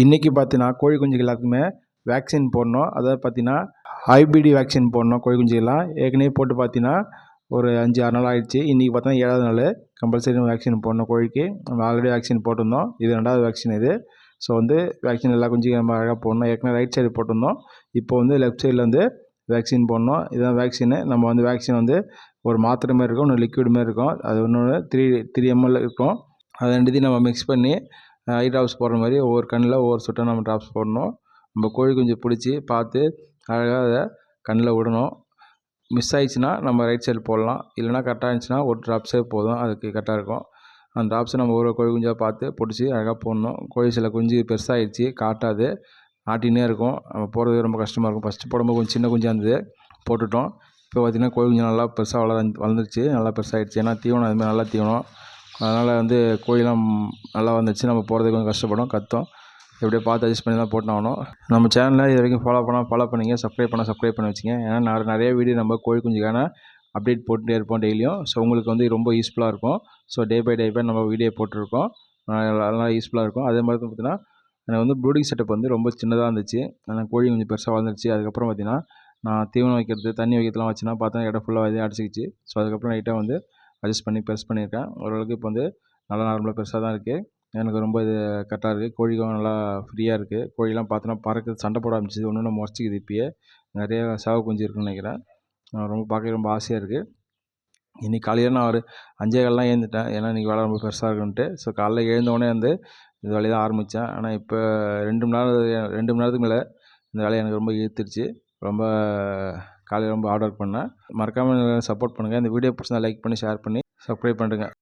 இன்றைக்கி பார்த்தீங்கன்னா கோழி குஞ்சுகள் எல்லாத்துக்குமே வேக்சின் போடணும். அதாவது பார்த்தீங்கன்னா ஐபிடி வேக்சின் போடணும் கோழி குஞ்சுகள்லாம் ஏற்கனவே போட்டு பார்த்தீங்கன்னா ஒரு அஞ்சு ஆறு நாள் ஆகிடுச்சு இன்றைக்கி பார்த்தோன்னா ஏழாவது நாள் கம்பல்சரி வேக்சின் போடணும் கோழிக்கு. நம்ம ஆல்ரெடி வேக்சின் போட்டிருந்தோம். இது ரெண்டாவது வேக்சின் இது. ஸோ வந்து வேக்சின் எல்லா குஞ்சுக்கும் நம்ம அழகாக போடணும். ஏற்கனவே ரைட் சைடு போட்டிருந்தோம். இப்போ வந்து லெஃப்ட் சைடில் வந்து வேக்சின் போடணும். இதுதான் வேக்சினு நம்ம வந்து வேக்சின் வந்து ஒரு மாத்திரை மாதிரி இருக்கும் ஒன்று லிக்விட் மாதிரி இருக்கும். அது ஒன்று த்ரீ த்ரீ எம்எல் இருக்கும். அது ரெண்டுத்தையும் நம்ம மிக்ஸ் பண்ணி ஐ ட்ராப்ஸ் போடுற மாதிரி ஒவ்வொரு கண்ணில் ஒவ்வொரு சொட்டை நம்ம ட்ராப்ஸ் போடணும். நம்ம கோழி குஞ்சு பிடிச்சி பார்த்து அழகாக அதை கண்ணில் விடணும். மிஸ் ஆயிடுச்சுன்னா நம்ம ரைட் சைடு போடலாம். இல்லைனா கரெக்டாக இருந்துச்சுன்னா ஒரு ட்ராப்ஸே போதும். அதுக்கு கரெக்டாக இருக்கும். அந்த ட்ராப்ஸை நம்ம ஒரு கோழி குஞ்சாக பார்த்து பிடிச்சி அழகாக போடணும். கோழி சில குஞ்சு பெருசாகிடுச்சு காட்டாது. ஆட்டினே இருக்கும். நம்ம போடுறது ரொம்ப கஷ்டமாக இருக்கும். ஃபஸ்ட்டு போடும்போது கொஞ்சம் சின்ன குஞ்சாக இருந்தது. போட்டுட்டோம். இப்போ பார்த்திங்கன்னா கோழி குஞ்சு நல்லா பெருசாக வளர வளர்ந்துருச்சு. நல்லா பெருசாகிடுச்சு ஏன்னா தீவனம் அதுமாதிரி நல்லா தீவனம். அதனால் வந்து கோழிலாம் நல்லா வந்துச்சு. நம்ம போகிறதுக்கு கொஞ்சம் கஷ்டப்படும் கத்தும். எப்படியோ பார்த்து அட்ஜஸ்ட் பண்ணி தான் போட்டு ஆகணும் நம்ம சேனலில் இது வரைக்கும் ஃபாலோ பண்ணால் ஃபாலோ பண்ணிங்க. சப்ஸ்கிரைப் பண்ணால் சப்ஸ்கிரைப் பண்ணி வச்சுங்க. ஏன்னா நான் நிறைய வீடியோ நம்ம கோழி குஞ்சுக்கான அப்டேட் போட்டுட்டே இருப்போம் டெய்லியும் ஸோ உங்களுக்கு வந்து ரொம்ப யூஸ்ஃபுல்லாக இருக்கும். So day by day by நம்ம வீடியோ போட்டிருக்கோம். நல்லா யூஸ்ஃபுல்லாக இருக்கும். அதே மாதிரி பார்த்தீங்கன்னா எனக்கு வந்து ப்ரூடிங் செட்டப் வந்து ரொம்ப சின்னதாக இருந்துச்சு. ஆனால் கோழி கொஞ்சம் பெருசாக வளர்ந்துருச்சு. அதுக்கப்புறம் பார்த்தீங்கன்னா நான் தீவனம் வைக்கிறது தண்ணி வைக்கிறதுலாம் வச்சுன்னா பார்த்தா இடம் ஃபுல்லாக இது அடிச்சிக்கிச்சு. ஸோ அதுக்கப்புறம் நைட்டாக வந்து அட்ஜஸ்ட் பண்ணி பெருசு பண்ணியிருக்கேன். ஓரளவுக்கு இப்போ வந்து நல்லா நார்மலாக பெருசாக தான் இருக்குது எனக்கு ரொம்ப இது கரெக்டாக இருக்குது கோழிகளும் நல்லா ஃப்ரீயாக இருக்குது கோழிலாம் பார்த்தோன்னா பறக்குது சண்டை போட ஆரம்பிச்சிது. ஒன்று ஒன்று முறைச்சிக்குது இப்பயே. நிறைய சேவ குஞ்சு இருக்குன்னு நினைக்கிறேன். ரொம்ப பார்க்க ரொம்ப ஆசையாக இருக்குது இன்றைக்கி காலையில் நான் ஒரு அஞ்சே கால்லாம் எழுந்துட்டேன். ஏன்னா இன்றைக்கி வேலை ரொம்ப பெருசாக இருக்குன்ட்டு. ஸோ காலைல எழுந்தோடனே வந்து இந்த வேலையை தான் ஆரம்பித்தேன் ஆனால் இப்போ ரெண்டு மணி நேரம் ரெண்டு மணி நேரத்துக்கு மேலே இந்த வேலையை எனக்கு ரொம்ப ஈர்த்துருச்சு ரொம்ப காலையில் ரொம்ப ஹார்ட் ஒர்க் பண்ணேன். மறக்காமல் சப்போர்ட் பண்ணுங்கள் இந்த வீடியோ பிடிச்சிருந்தா லைக் பண்ணி ஷேர் பண்ணி சப்ஸ்கிரைப் பண்ணுங்கள்